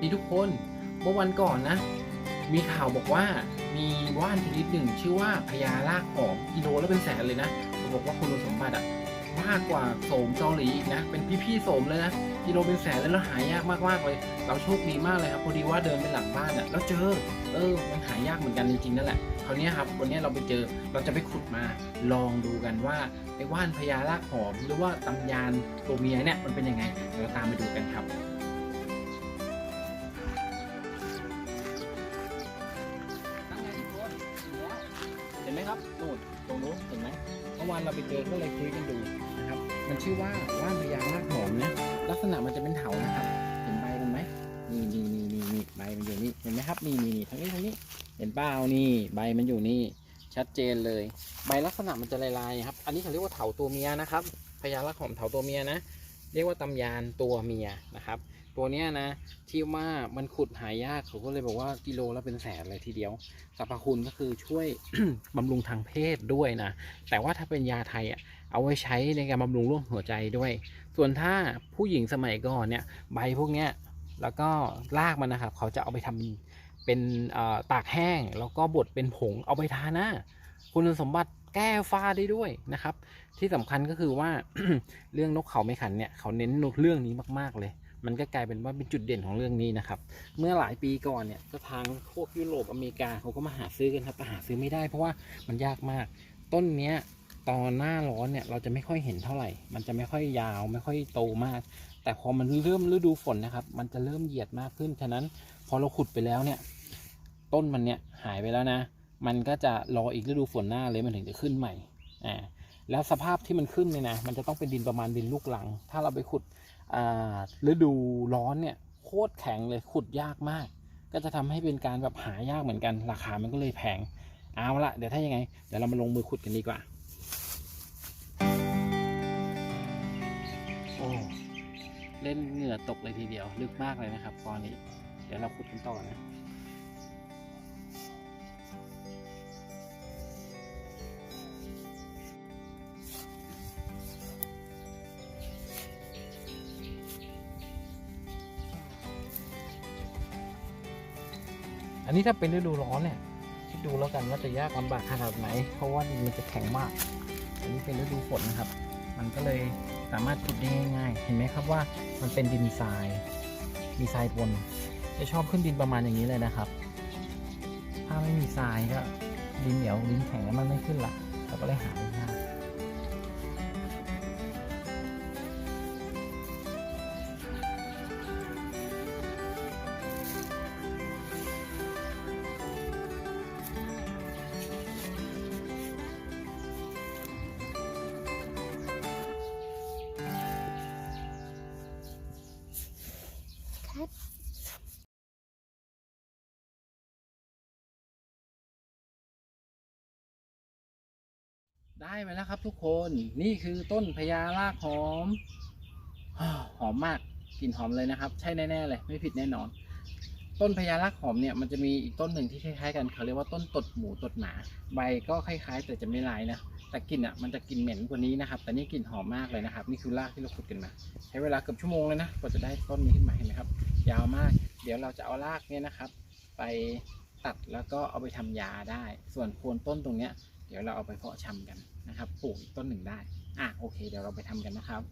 นี่ทุกคนเมื่อวันก่อนนะ มีข่าวบอกว่ามีว่านชนิดหนึ่งชื่อว่าพญาลากหอมกิโลและเป็นแสนเลยนะเขาบอกว่าคุณสมบัติอะมากกว่าโสมจอหลีอีกนะ เป็นพี่ๆโสมเลยนะกิโลเป็นแสนเลยแล้วหายากมากๆเลย เราโชคดีมากเลยครับพอดีว่าเดินไปหลังบ้านอะแล้วเจอ เออมันหายากเหมือนกันจริงๆนั่นแหละคราวนี้ครับวันนี้เราไปเจอเราจะไปขุดมาลองดูกันว่าไอ้ว่านพญาลากหอมหรือว่าตำยานตัวเมียเนี่ยมันเป็นยังไงเดี๋ยวเราตามไปดูกันครับับนู่นตรงนู้นเห็นไหมเมื่อวานเราไปเจอก็เลยคุยกันดูนะครับ มันชื่อว่าว่านพญารากหอมนะลักษณะมันจะเป็นเถานะครับ เห็นใบมันไหมนี่นี่นี่นี่นี่ใบมันอยู่นี่เห็นไหมครับนี่นี่นี่ทางนี้ทางนี้ เห็นเปล่านี่ใบมันอยู่นี่ ชัดเจนเลย ใบลักษณะมันจะลายๆครับ อันนี้เขาเรียกว่าเถาตัวเมียนะครับพญารากหอมเถาตัวเมียนะ เรียกว่าตำยานตัวเมียนะครับ ตัวเนี้ยนะที่ว่ามันขุดหายากเขาก็เลยบอกว่ากิโลละเป็นแสนเลยทีเดียวสรรพคุณก็คือช่วย บำรุงทางเพศด้วยนะ แต่ว่าถ้าเป็นยาไทยอะเอาไว้ใช้ในการบำรุงโรคหัวใจด้วย ส่วนถ้าผู้หญิงสมัยก่อนเนี่ยใบพวกเนี้ยแล้วก็รากมันนะครับ เขาจะเอาไปทำเป็นตากแห้ง แล้วก็บดเป็นผงเอาไปทาหน้าคุณสมบัติ แก้ฝ้าได้ด้วยนะครับ ที่สำคัญก็คือว่าเรื่องนกเขาไม่ขันเนี่ยเขาเน้นเรื่องนี้มากๆเลย มันก็กลายเป็นว่าเป็นจุดเด่นของเรื่องนี้นะครับ เมื่อหลายปีก่อนเนี่ยทางพวกยุโรปอเมริกาเขาก็มาหาซื้อกันครับแต่หาซื้อไม่ได้เพราะว่ามันยากมาก ต้นเนี้ยตอนหน้าร้อนเนี่ยเราจะไม่ค่อยเห็นเท่าไหร่ มันจะไม่ค่อยยาวไม่ค่อยโตมาก แต่พอมันเริ่มฤดูฝนนะครับ มันจะเริ่มเหยียดมากขึ้น ฉะนั้นพอเราขุดไปแล้วเนี่ย ต้นมันเนี่ยหายไปแล้วนะ มันก็จะรออีกฤดูฝนหน้าเลยมันถึงจะขึ้นใหม่อ่าแล้วสภาพที่มันขึ้นเนี่ยนะมันจะต้องเป็นดินประมาณดินลูกหลัง ถ้าเราไปขุดอ่าฤดูร้อนเนี่ยโคตรแข็งเลยขุดยากมาก ก็จะทำให้เป็นการแบบหายากเหมือนกัน ราคามันก็เลยแพงเอาละเดี๋ยวถ้ายังไง เดี๋ยวเรามาลงมือขุดกันดีกว่าโอ้เล่นเหงื่อตกเลยทีเดียวลึกมากเลยนะครับตอนนี้ เดี๋ยวเราขุดกันต่อนะ อันนี้ถ้าเป็นฤดูร้อนเนี่ยคิดดูแล้วกันว่าจะยากลำบากขนาดไหน เพราะว่าดินมันจะแข็งมาก อันนี้เป็นฤดูฝนนะครับ มันก็เลยสามารถขุดได้ง่ายๆ เห็นไหมครับว่ามันเป็นดินทราย มีทรายปน จะชอบขึ้นดินประมาณอย่างนี้เลยนะครับ ถ้าไม่มีทรายก็ดินเหนียวดินแข็งแล้วมันไม่ขึ้นละเราก็เลยหาได้ยาก ได้มาแล้วครับทุกคนนี่คือต้นพญารากหอม หอมมากกลิ่นหอมเลยนะครับ ใช่แน่ๆเลยไม่ผิดแน่นอน ต้นพญารากหอมเนี่ยมันจะมีอีกต้นหนึ่งที่คล้ายๆกันเขาเรียกว่าต้นตดหมูตดหมา ใบก็คล้ายๆ แต่จะไม่ลายนะแต่กลิ่นอะมันจะกลิ่นเหม็นกว่านี้นะครับ แต่นี่กลิ่นหอมมากเลยนะครับ นี่คือรากที่เราขุดกันมา ใช้เวลาเกือบชั่วโมงเลยนะกว่าจะได้ต้นนี้ขึ้นมาเห็นไหมครับ ยาวมาก เดี๋ยวเราจะเอารากเนี่ยนะครับ ไปตัดแล้วก็เอาไปทำยาได้ ส่วนโคนต้นตรงเนี้ย เดี๋ยวเราเอาไปเพาะชำกันนะครับปลูกอีกต้นหนึ่งได้อะโอเค เดี๋ยวเราไปทำกันนะครับ